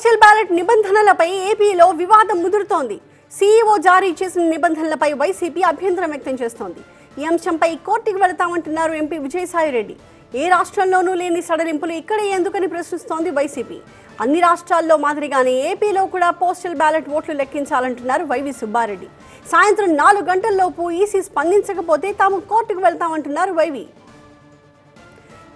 Postal ballot నిబంధనలపై ఏపీలో వివాదం ముదురుతోంది. సీఈఓ జారీ చేసిన నిబంధనలపై వైసీపీ అభ్యంతరం వ్యక్తం చేస్తోంది. ఈ అంశంపై కోర్టుకు వెళతామంటున్నారు ఎంపీ విజయసాయిరెడ్డి. ఏ రాష్ట్రంలోనూ లేని సడలింపులు ఇక్కడే ఎందుకని ప్రశ్నిస్తోంది వైసీపీ. అన్ని రాష్ట్రాల్లో మాదిరిగానే ఏపీలో కూడా పోస్టల్ బ్యాలెట్ ఓట్లు లెక్కించాలంటున్నారు వైవి సుబ్బారెడ్డి. సాయంత్రం నాలుగు గంటల్లోపు ఈసీ స్పందించకపోతే తాము కోర్టుకు వెళ్తామంటున్నారు వైవి.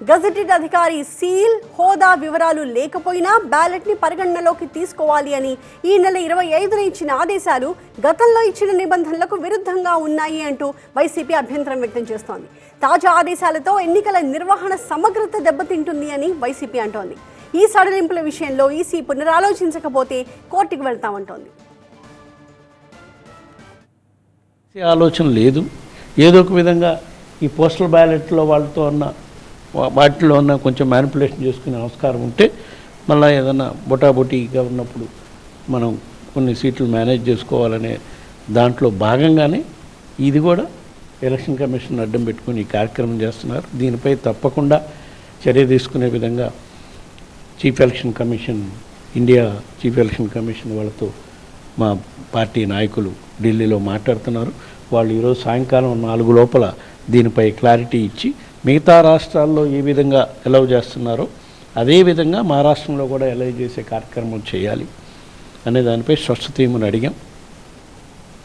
గజెటెడ్ అధికారి సీల్ హోదా వివరాలు లేకపోయినా బ్యాలెట్ని పరిగణనలోకి తీసుకోవాలి అని ఈ నెల ఇరవై ఐదున ఇచ్చిన ఆదేశాలు గతంలో ఇచ్చిన నిబంధనలకు విరుద్ధంగా ఉన్నాయి అంటూ వైసీపీ అభ్యంతరం వ్యక్తం చేస్తోంది. తాజా ఆదేశాలతో ఎన్నికల నిర్వహణ సమగ్రత దెబ్బతింటుంది అని వైసీపీ అంటోంది. ఈ సడలింపుల విషయంలో ఈసీ పునరాలోచించకపోతే కోర్టుకు వెళ్తామంటోంది. ఆలోచన లేదు. ఏదో ఒక విధంగా ఈ పోస్టల్ బ్యాలెట్లో వాళ్ళతో ఉన్న వాటిలో ఉన్న కొంచెం మ్యానిపులేషన్ చేసుకునే ఆస్కారం ఉంటే మళ్ళీ ఏదన్నా బొటాబొటీగా ఉన్నప్పుడు మనం కొన్ని సీట్లు మేనేజ్ చేసుకోవాలనే దాంట్లో భాగంగానే ఇది కూడా ఎలక్షన్ కమిషన్ అడ్డం పెట్టుకుని ఈ కార్యక్రమం చేస్తున్నారు. దీనిపై తప్పకుండా చర్య తీసుకునే విధంగా chief election commission India chief election commission వాళ్ళతో మా పార్టీ నాయకులు ఢిల్లీలో మాట్లాడుతున్నారు. వాళ్ళు ఈరోజు సాయంకాలం నాలుగు లోపల దీనిపై క్లారిటీ ఇచ్చి మిగతా రాష్ట్రాల్లో ఏ విధంగా ఎలవ్ చేస్తున్నారో అదే విధంగా మా రాష్ట్రంలో కూడా ఎలవ్ చేసే కార్యక్రమం చేయాలి అనే దానిపై స్వచ్ఛత ఏమని అడిగాం.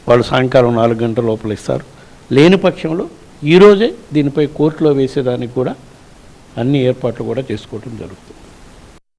వాళ్ళు సాయంకాలం నాలుగు గంటల లోపల ఇస్తారు. లేని పక్షంలో ఈరోజే దీనిపై కోర్టులో వేసేదానికి కూడా అన్ని ఏర్పాట్లు కూడా చేసుకోవడం జరుగుతుంది.